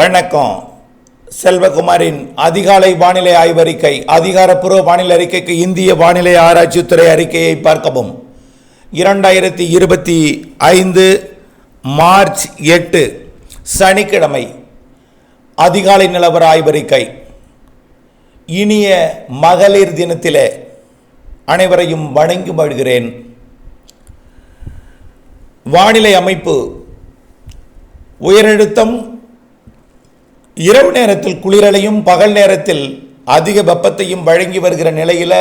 வணக்கம். செல்வகுமாரின் அதிகாலை வானிலை ஆய்வறிக்கை அதிகாரப்பூர்வ வானிலை அறிக்கைக்கு இந்திய வானிலை ஆராய்ச்சித்துறை அறிக்கையை பார்க்கவும். இரண்டாயிரத்தி இருபத்தி ஐந்து மார்ச் எட்டு சனிக்கிழமை அதிகாலை நிலவர ஆய்வறிக்கை. இனிய மகளிர் தினத்திலே அனைவரையும் வணங்கி மகிழ்கிறேன். வானிலை அமைப்பு உயரழுத்தம் இரவு நேரத்தில் குளிரலையும் பகல் நேரத்தில் அதிக வெப்பத்தையும் வழங்கி வருகிற நிலையில்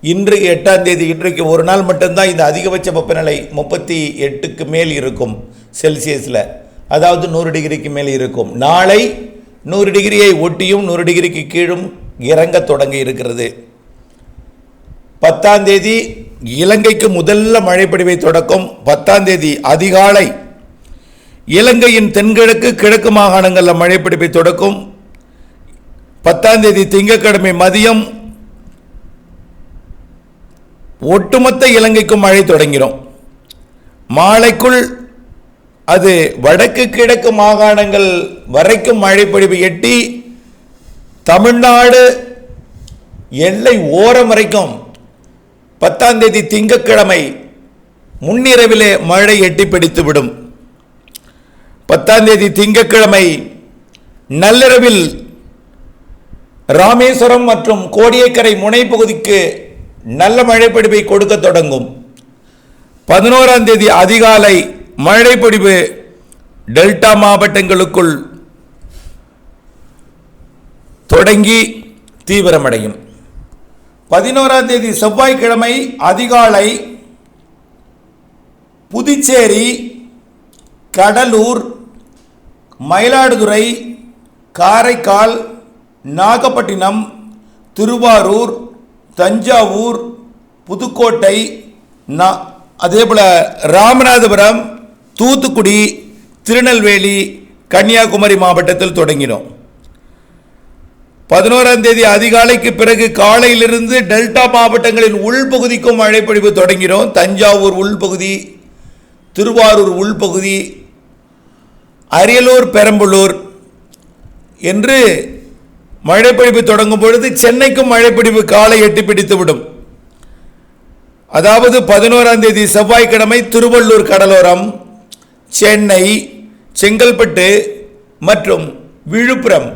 இன்றைக்கு எட்டாம் தேதி இன்றைக்கு ஒரு நாள் மட்டும்தான் இந்த அதிகபட்ச வெப்பநிலை முப்பத்தி எட்டுக்கு மேல் இருக்கும் செல்சியஸில். அதாவது நூறு டிகிரிக்கு மேல் இருக்கும். நாளை நூறு டிகிரியை ஒட்டியும் நூறு டிகிரிக்கு கீழும் இறங்க தொடங்கி இருக்கிறது. பத்தாம் தேதி இலங்கைக்கு முதல்ல மழைப்பொழிவை தொடக்கும். பத்தாம் தேதி அதிகாலை இலங்கையின் தென்கிழக்கு கிழக்கு மாகாணங்களில் மழைப்பிடிப்பை தொடக்கும். பத்தாம் தேதி திங்கட்கிழமை மதியம் ஒட்டுமொத்த இலங்கைக்கும் மழை தொடங்கிடும் மாலைக்குள் அது வடக்கு கிழக்கு மாகாணங்கள் வரைக்கும் மழைப்பொழிவு எட்டி தமிழ்நாடு எல்லை ஓரம் வரைக்கும் பத்தாம் தேதி திங்கட்கிழமை முன்னிரவிலே மழை எட்டி பிடித்துவிடும். பத்தாம் தேதி திங்கட்கிழமை நள்ளிரவில் ராமேஸ்வரம் மற்றும் கோடியக்கரை முனைப்பகுதிக்கு நல்ல மழைப்பிடிப்பை கொடுக்க தொடங்கும். பதினோராம் தேதி அதிகாலை மழைப்பிடிப்பு டெல்டா மாவட்டங்களுக்குள் தொடங்கி தீவிரமடையும். பதினோராம் தேதி செவ்வாய்க்கிழமை அதிகாலை புதுச்சேரி கடலூர் மயிலாடுதுறை காரைக்கால் நாகப்பட்டினம் திருவாரூர் தஞ்சாவூர் புதுக்கோட்டை நா அதே போல் ராமநாதபுரம் தூத்துக்குடி திருநெல்வேலி கன்னியாகுமரி மாவட்டத்தில் தொடங்கினோம். பதினோராம் தேதி அதிகாலைக்கு பிறகு காலையிலிருந்து டெல்டா மாவட்டங்களின் உள்பகுதிக்கும் மழைப்பொழிவு தொடங்கினோம். தஞ்சாவூர் உள்பகுதி திருவாரூர் உள்பகுதி அரியலூர் பெரம்பலூர் என்று மழைப்பொழிவு தொடங்கும் பொழுது சென்னைக்கும் மழைப்பொழிவு காலை எட்டி பிடித்துவிடும். அதாவது பதினோராம் தேதி செவ்வாய்க்கிழமை திருவள்ளூர் கடலோரம் சென்னை செங்கல்பட்டு மற்றும் விழுப்புரம்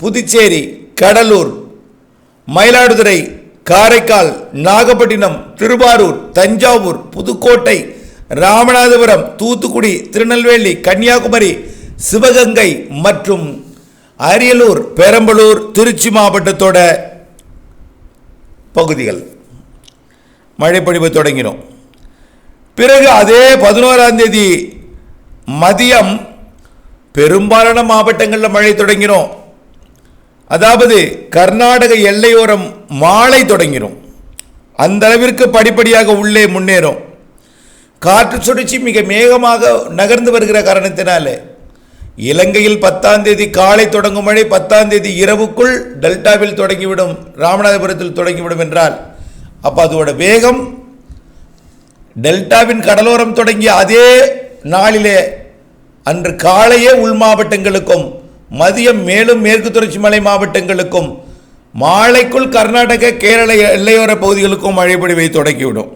புதுச்சேரி கடலூர் மயிலாடுதுறை காரைக்கால் நாகப்பட்டினம் திருவாரூர் தஞ்சாவூர் புதுக்கோட்டை ராமநாதபுரம் தூத்துக்குடி திருநெல்வேலி கன்னியாகுமரி சிவகங்கை மற்றும் அரியலூர் பெரம்பலூர் திருச்சி மாவட்டத்தோட பகுதிகள். மழைப்பொழிவு தொடங்கினோம். பிறகு அதே பதினோராம் தேதி மதியம் பெரும்பாலான மாவட்டங்களில் மழை தொடங்கினோம். அதாவது கர்நாடக எல்லையோரம் மாலை தொடங்கினோம். அந்த அளவிற்கு படிப்படியாக உள்ளே முன்னேறும். காற்று சுழற்சி மிக மேகமாக நகர்ந்து வருகிற காரணத்தினாலே இலங்கையில் பத்தாம் தேதி காலை தொடங்கும் மழை பத்தாம் தேதி இரவுக்குள் டெல்டாவில் தொடங்கிவிடும் ராமநாதபுரத்தில் தொடங்கிவிடும் என்றால் அப்போ அதோட வேகம் டெல்டாவின் கடலோரம் தொடங்கிய அதே நாளிலே அன்று காலையே உள் மாவட்டங்களுக்கும் மதியம் மேலும் மேற்கு தொடர்ச்சி மலை மாவட்டங்களுக்கும் மாலைக்குள் கர்நாடக கேரள எல்லையோர பகுதிகளுக்கும் மழைப்பொழிவை தொடங்கிவிடும்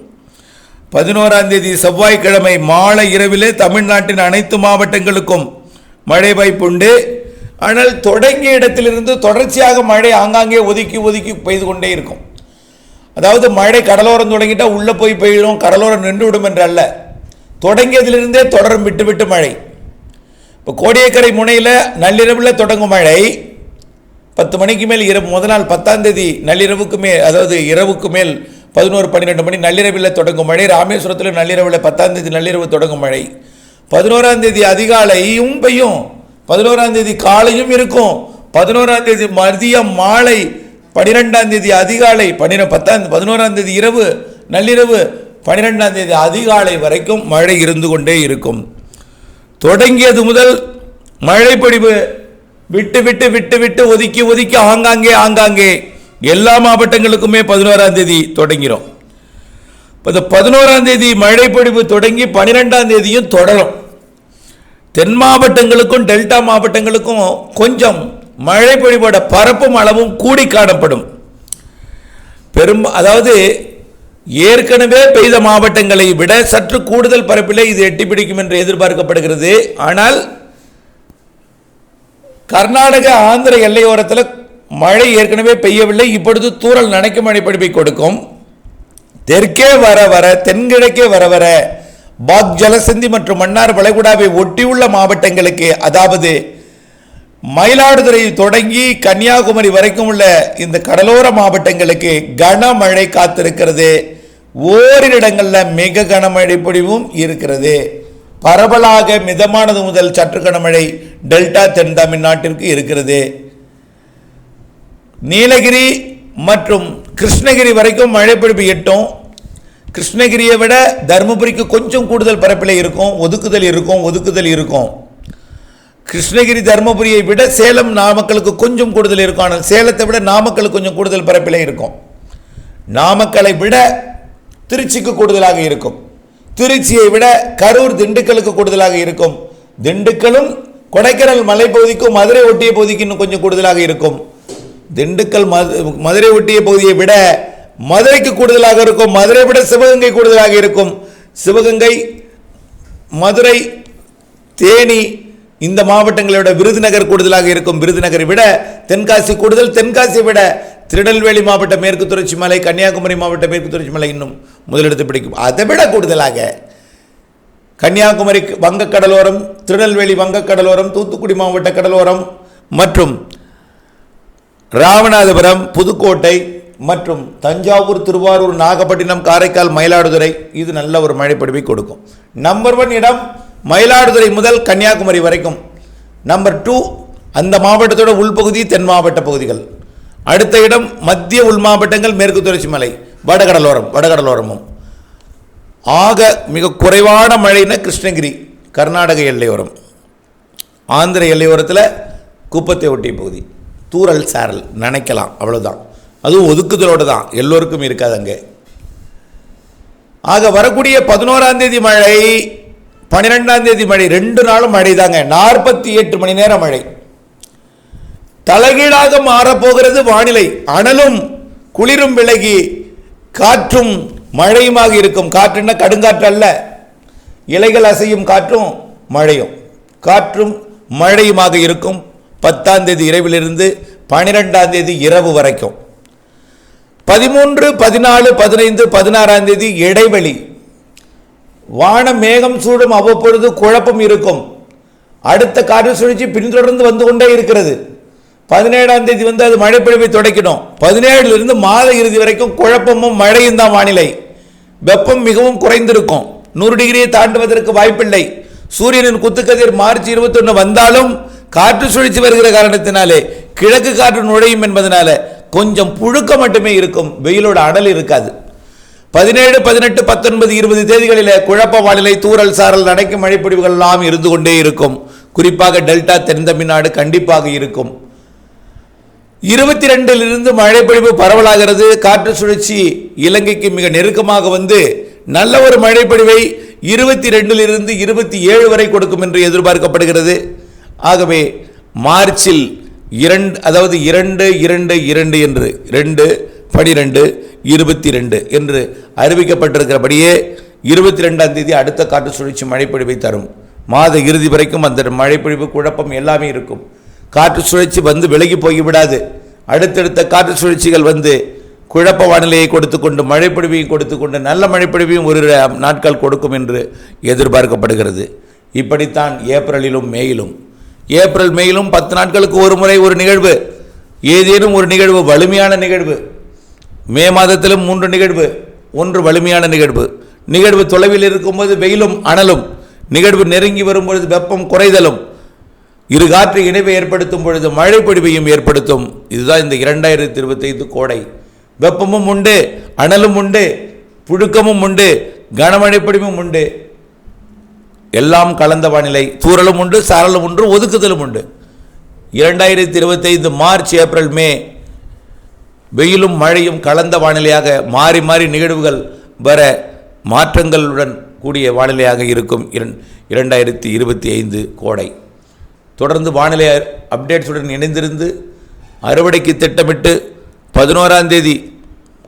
பதினோராம் தேதி செவ்வாய்க்கிழமை மாலை இரவிலே தமிழ்நாட்டின் அனைத்து மாவட்டங்களுக்கும் மழை வாய்ப்புண்டு ஆனால் தொடங்கிய இடத்திலிருந்து தொடர்ச்சியாக மழை ஆங்காங்கே ஒதுக்கி ஒதுக்கி பெய்து கொண்டே இருக்கும். அதாவது மழை கடலோரம் தொடங்கிட்டால் உள்ளே போய் பெய்யும் கடலோரம் நின்று விடும் என்று அல்ல தொடங்கியதிலிருந்தே தொடரும் விட்டு விட்டு மழை. இப்போ கோடியக்கரை முனையில் நள்ளிரவில் தொடங்கும் மழை. பத்து மணிக்கு மேல் இரவு முதல் நாள் பத்தாம் தேதி நள்ளிரவுக்கு மேல் அதாவது இரவுக்கு மேல் பதினோரு பன்னிரெண்டு மணி நள்ளிரவில் தொடங்கும் மழை. ராமேஸ்வரத்தில் நள்ளிரவில் பத்தாம் தேதி நள்ளிரவு தொடங்கும் மழை. பதினோராம் தேதி அதிகாலையும் பெய்யும். பதினோராம் தேதி காலையும் இருக்கும். பதினோராம் தேதி மதியம் மாலை பனிரெண்டாம் தேதி அதிகாலை பன்னிர பத்தாம் பதினோராம் தேதி இரவு நள்ளிரவு பன்னிரெண்டாம் தேதி அதிகாலை வரைக்கும் மழை இருந்து கொண்டே இருக்கும். தொடங்கியது முதல் மழைப்பொழிவு விட்டு விட்டு விட்டு விட்டு ஒதுக்கி ஒதுக்கி ஆங்காங்கே ஆங்காங்கே. எல்லா மாவட்டங்களுக்குமே பதினோராம் தேதி தொடங்கிறோம். இப்போ இந்த பதினோராம் தேதி மழைப்பொழிவு தொடங்கி பன்னிரெண்டாம் தேதியும் தொடரும். தென் மாவட்டங்களுக்கும் டெல்டா மாவட்டங்களுக்கும் கொஞ்சம் மழை பொழிவோட பரப்பும் அளவும் கூடி காணப்படும். பெரும் அதாவது ஏற்கனவே பெய்த மாவட்டங்களை விட சற்று கூடுதல் பரப்பிலே இது எட்டி பிடிக்கும் என்று எதிர்பார்க்கப்படுகிறது. ஆனால் கர்நாடக ஆந்திர எல்லையோரத்தில் மழை ஏற்கனவே பெய்யவில்லை. இப்பொழுது தூறல் நனைக்கும் மழை பிடிப்பை கொடுக்கும். தெற்கே வர வர தென்கிழக்கே வர வர பாக் ஜலசந்தி மற்றும் மன்னார் வளைகுடாவை ஒட்டியுள்ள மாவட்டங்களுக்கு அதாவது மயிலாடுதுறை தொடங்கி கன்னியாகுமரி வரைக்கும் உள்ள இந்த கடலோர மாவட்டங்களுக்கு கனமழை காத்திருக்கிறது. ஓரிரு இடங்களில் மிக கனமழை பொழிவும் இருக்கிறது. பரவலாக மிதமானது முதல் சற்று கனமழை டெல்டா தென் தமிழ்நாட்டிற்கு இருக்கிறது. நீலகிரி மற்றும் கிருஷ்ணகிரி வரைக்கும் மழை பொழிவு எட்டும். கிருஷ்ணகிரியை விட தருமபுரிக்கு கொஞ்சம் கூடுதல் பரப்பில் இருக்கும் ஒதுக்குதல் இருக்கும் ஒதுக்குதல் இருக்கும். கிருஷ்ணகிரி தருமபுரியை விட சேலம் நாமக்கலுக்கு கொஞ்சம் கூடுதல் இருக்கும் ஆனால் சேலத்தை விட நாமக்கலுக்கு கொஞ்சம் கூடுதல் பரப்பில் இருக்கும். நாமக்கலை விட திருச்சிக்கு கூடுதலாக இருக்கும். திருச்சியை விட கரூர் திண்டுக்கலுக்கு கூடுதலாக இருக்கும். திண்டுக்கலும் கொடைக்கானல் மலைப்பகுதிக்கும் மதுரை ஒட்டிய பகுதிக்கு இன்னும் கொஞ்சம் கூடுதலாக இருக்கும். திண்டுக்கல் மது மதுரை ஒட்டிய பகுதியை விட மதுரைக்கு கூடுதலாக இருக்கும் மதுரை விட சிவகங்கை கூடுதலாக இருக்கும். சிவகங்கை மதுரை தேனி இந்த மாவட்டங்களை விட விருதுநகர் கூடுதலாக இருக்கும். விருதுநகரை விட தென்காசி கூடுதல் தென்காசியை விட திருநெல்வேலி மாவட்ட மேற்கு தொடர்ச்சி மலை கன்னியாகுமரி மாவட்ட மேற்கு தொடர்ச்சி மலை இன்னும் முதலிடத்தை பிடிக்கும். அதை விட கூடுதலாக கன்னியாகுமரி வங்கக் கடலோரம் திருநெல்வேலி வங்கக் கடலோரம் தூத்துக்குடி மாவட்ட கடலோரம் மற்றும் ராமநாதபுரம் புதுக்கோட்டை மற்றும் தஞ்சாவூர் திருவாரூர் நாகப்பட்டினம் காரைக்கால் மயிலாடுதுறை இது நல்ல ஒரு மழைப்பொழிவை கொடுக்கும். நம்பர் ஒன் இடம் மயிலாடுதுறை முதல் கன்னியாகுமரி வரைக்கும். நம்பர் டூ அந்த மாவட்டத்தோட உள்பகுதி தென் மாவட்ட பகுதிகள். அடுத்த இடம் மத்திய உள் மாவட்டங்கள் மேற்கு தொடர்ச்சி மலை வடகடலோரம் வடகடலோரமும். ஆக மிக குறைவான மழைனா கிருஷ்ணகிரி கர்நாடக எல்லையோரம். ஆந்திர எல்லையோரத்தில் குப்பத்தை ஒட்டிய பகுதி. தூரல் சாரல் நினைக்கலாம் அவ்வளோதான் அதுவும் ஒதுக்குதலோடு தான். எல்லோருக்கும் இருக்காது அங்கே. ஆக வரக்கூடிய பதினோராம் தேதி மழை பன்னிரெண்டாம் தேதி மழை ரெண்டு நாளும் மழை தாங்க. நாற்பத்தி எட்டு மணி நேரம் மழை. தலைகீழாக மாறப்போகிறது வானிலை. அனலும் குளிரும் விலகி காற்றும் மழையுமாக இருக்கும். காற்றுன்னா கடுங்காற்று அல்ல. இலைகள் அசையும் காற்றும் மழையும். காற்றும் மழையுமாக இருக்கும். பத்தாம் தேதி இரவிலிருந்து பனிரெண்டாம் தேதி இரவு வரைக்கும். பதிமூன்று பதினாலு பதினைந்து பதினாறாம் தேதி இடைவெளி. வான மேகம் சூடும் அவ்வப்பொழுது குழப்பம் இருக்கும். அடுத்த காற்று சுழற்சி பின்தொடர்ந்து வந்து கொண்டே இருக்கிறது. பதினேழாம் தேதி வந்து அது மழை பொழிவை தொடக்கிடும். பதினேழுல இருந்து மாத இறுதி வரைக்கும் குழப்பமும் மழையும் தான் வானிலை. வெப்பம் மிகவும் குறைந்திருக்கும். நூறு டிகிரியை தாண்டுவதற்கு வாய்ப்பில்லை. சூரியனின் குத்துக்கதிர் மார்ச் இருபத்தொன்று வந்தாலும் காற்று சுழற்சி வருகிற காரணத்தினாலே கிழக்கு காற்று நுழையும் என்பதனால கொஞ்சம் புழுக்க மட்டுமே இருக்கும். வெயிலோட அனல் இருக்காது. பதினேழு பதினெட்டு பத்தொன்பது இருபது தேதிகளில் குழப்ப வானிலை தூரல் சாரல் நடக்கும் மழைப்பொழிவுகள் எல்லாம் இருந்து கொண்டே இருக்கும். குறிப்பாக டெல்டா தென் தமிழ்நாடு கண்டிப்பாக இருக்கும். இருபத்தி ரெண்டிலிருந்து மழைப்பொழிவு பரவலாகிறது. காற்று சுழற்சி இலங்கைக்கு மிக நெருக்கமாக வந்து நல்ல ஒரு மழைப்பொழிவை இருபத்தி ரெண்டிலிருந்து இருபத்தி ஏழு வரை கொடுக்கும் என்று எதிர்பார்க்கப்படுகிறது. ஆகவே மார்ச்சில் இரண்டு அதாவது இரண்டு இரண்டு இரண்டு என்று ரெண்டு பனிரெண்டு இருபத்தி ரெண்டு என்று அறிவிக்கப்பட்டிருக்கிறபடியே இருபத்தி ரெண்டாம் தேதி அடுத்த காற்று சுழற்சி மழைப்பொழிவை தரும். மாத இறுதி வரைக்கும் அந்த மழைப்பொழிவு குழப்பம் எல்லாமே இருக்கும். காற்று சுழற்சி வந்து விலகி போய்விடாது. அடுத்தடுத்த காற்று சுழற்சிகள் வந்து குழப்ப வானிலையை கொடுத்து கொண்டு மழைப்பொழிவையும் கொடுத்து கொண்டு நல்ல மழைப்பொழிவையும் ஒரு நாட்கள் கொடுக்கும் என்று எதிர்பார்க்கப்படுகிறது. இப்படித்தான் ஏப்ரலிலும் மேயிலும் ஏப்ரல் மேயிலும் பத்து நாட்களுக்கு ஒரு முறை ஒரு நிகழ்வு. ஏதேனும் ஒரு நிகழ்வு வலிமையான நிகழ்வு. மே மாதத்திலும் மூன்று நிகழ்வு ஒன்று வலிமையான நிகழ்வு. நிகழ்வு தொலைவில் இருக்கும்போது வெயிலும் அனலும். நிகழ்வு நெருங்கி வரும்பொழுது வெப்பம் குறைதலும். இரு காற்று இணைவை ஏற்படுத்தும் பொழுது மழை பொழிவையும் ஏற்படுத்தும். இதுதான் இந்த இரண்டாயிரத்தி இருபத்தைந்து கோடை. வெப்பமும் உண்டு அனலும் உண்டு புழுக்கமும் உண்டு கனமழை பொழிவும் உண்டு. எல்லாம் கலந்த வானிலை. தூரலும் உண்டு சாரலும் உண்டு ஒதுக்குதலும் உண்டு. இரண்டாயிரத்தி இருபத்தைந்து மார்ச் ஏப்ரல் மே வெயிலும் மழையும் கலந்த வானிலையாக மாறி மாறி நிகழ்வுகள் வர மாற்றங்களுடன் கூடிய வானிலையாக இருக்கும் இரண் இரண்டாயிரத்தி இருபத்தி ஐந்து கோடை. தொடர்ந்து வானிலை அப்டேட்ஸுடன் இணைந்திருந்து அறுவடைக்கு திட்டமிட்டு பதினோராம் தேதி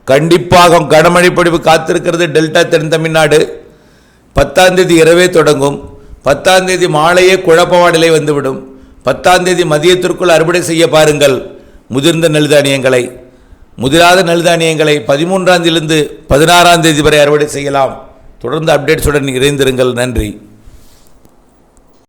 கண்டிப்பாக கனமழை பொழிவு காத்திருக்கிறது டெல்டா தென் தமிழ்நாடு. பத்தாம் தேதி இரவே தொடங்கும். பத்தாம் தேதி மாலையே குழப்பவாடலை வந்துவிடும். பத்தாம் தேதி மதியத்திற்குள் அறுவடை செய்ய பாருங்கள். முதிர்ந்த நெல்தானியங்களை. முதிராத நெல்தானியங்களை பதிமூன்றாம் தேதியிலிருந்து பதினாறாம் தேதி வரை அறுவடை செய்யலாம். தொடர்ந்து அப்டேட்ஸுடன் இணைந்திருங்கள். நன்றி.